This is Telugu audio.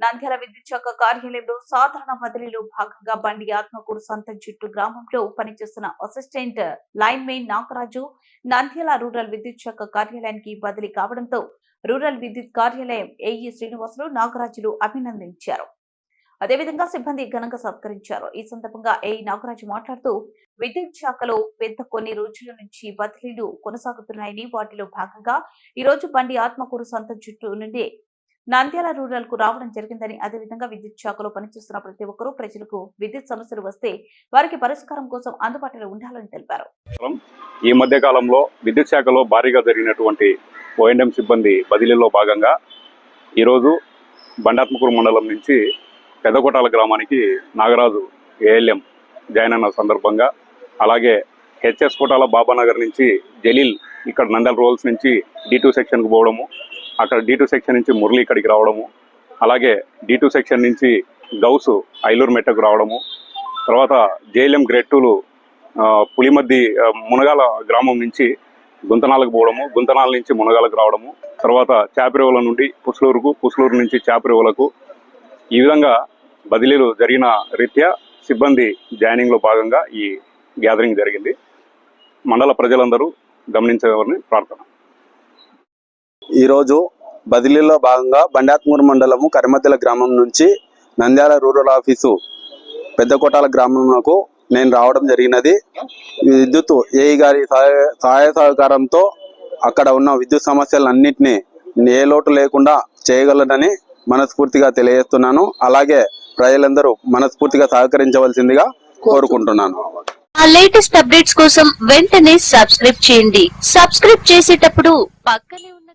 నంద్యాల విద్యుత్ శాఖ కార్యాలయంలో సాధారణ బదిలీలో భాగంగా బండి ఆత్మకూరు సంత చుట్టూ గ్రామంలో పనిచేస్తున్న assistant lineman Nagaraju Nandyal rural విద్యుత్ శాఖ కార్యాలయానికి బదిలీ కావడంతో రూరల్ విద్యుత్ కార్యాలయం ఏఈ శ్రీనివాసులు నాగరాజులు అభినందించారు. అదేవిధంగా సిబ్బంది ఘనంగా సత్కరించారు. ఈ సందర్భంగా ఏ నాగరాజు మాట్లాడుతూ విద్యుత్ శాఖలో పెద్ద కొన్ని రోజుల నుంచి బదిలీలు కొనసాగుతున్నాయని వాటిలో భాగంగా ఈ రోజు బండి ఆత్మకూరు సంత చుట్టూ నుండి నంద్యాల రూరల్కు రావడం జరిగిందని అదేవిధంగా విద్యుత్ శాఖలో పనిచేస్తున్న ప్రతి ఒక్కరూ ప్రజలకు విద్యుత్ సమస్యలు వస్తే వారికి పరిష్కారం కోసం అందుబాటులో ఉండాలని తెలిపారు. ఈ మధ్య కాలంలో విద్యుత్ శాఖలో భారీగా జరిగినటువంటి ఓఎన్ఎం సిబ్బంది బదిలీలో భాగంగా ఈరోజు బండాత్మకూరు మండలం నుంచి పెద్దకోటాల గ్రామానికి నాగరాజు ఏఎల్ఎం జాయిన్ అయిన సందర్భంగా అలాగే హెచ్ఎస్ కోటాల బాబానగర్ నుంచి జలీల్ ఇక్కడ నందల్ రోల్స్ నుంచి డి టూ సెక్షన్కి పోవడము అక్కడ డి టూ సెక్షన్ నుంచి మురళి ఇక్కడికి రావడము అలాగే డి టూ సెక్షన్ నుంచి గౌసు ఐలూరు మెట్టకు రావడము తర్వాత జేఎల్ఎం గ్రేడ్ టూలు పులిమద్ది మునగాల గ్రామం నుంచి గుంతనాలకు పోవడము గుంతనాల నుంచి మునగాలకు రావడము తర్వాత చాపిరేవుల నుండి పుస్లూరుకు పుస్లూరు నుంచి చాపిరేవులకు ఈ విధంగా బదిలీలు జరిగిన రీత్యా సిబ్బంది జాయినింగ్లో భాగంగా ఈ గ్యాదరింగ్ జరిగింది. మండల ప్రజలందరూ గమనించేవారిని ప్రార్థన. ఈరోజు బదిలీలో భాగంగా బండాత్మూరు మండలము కరిమద్దెల గ్రామం నుంచి నంద్యాల రూరల్ ఆఫీసు పెద్దకోటాల కొట్టాల గ్రామంలో నేను రావడం జరిగినది. విద్యుత్ ఏఈ గారి సహాయ సహాయ సహకారంతో అక్కడ ఉన్న విద్యుత్ సమస్యలన్నింటినీ ఏ లోటు లేకుండా చేయగలనని మనస్ఫూర్తిగా తెలియజేస్తున్నాను. అలాగే ప్రజలందరూ మనస్ఫూర్తిగా సహకరించవలసిందిగా కోరుకుంటున్నాను. ఆ లేటెస్ట్ అప్డేట్స్ కోసం వెంటనే సబ్స్క్రైబ్ చేయండి. సబ్స్క్రైబ్ చేసేటప్పుడు పక్కనే ఉన్న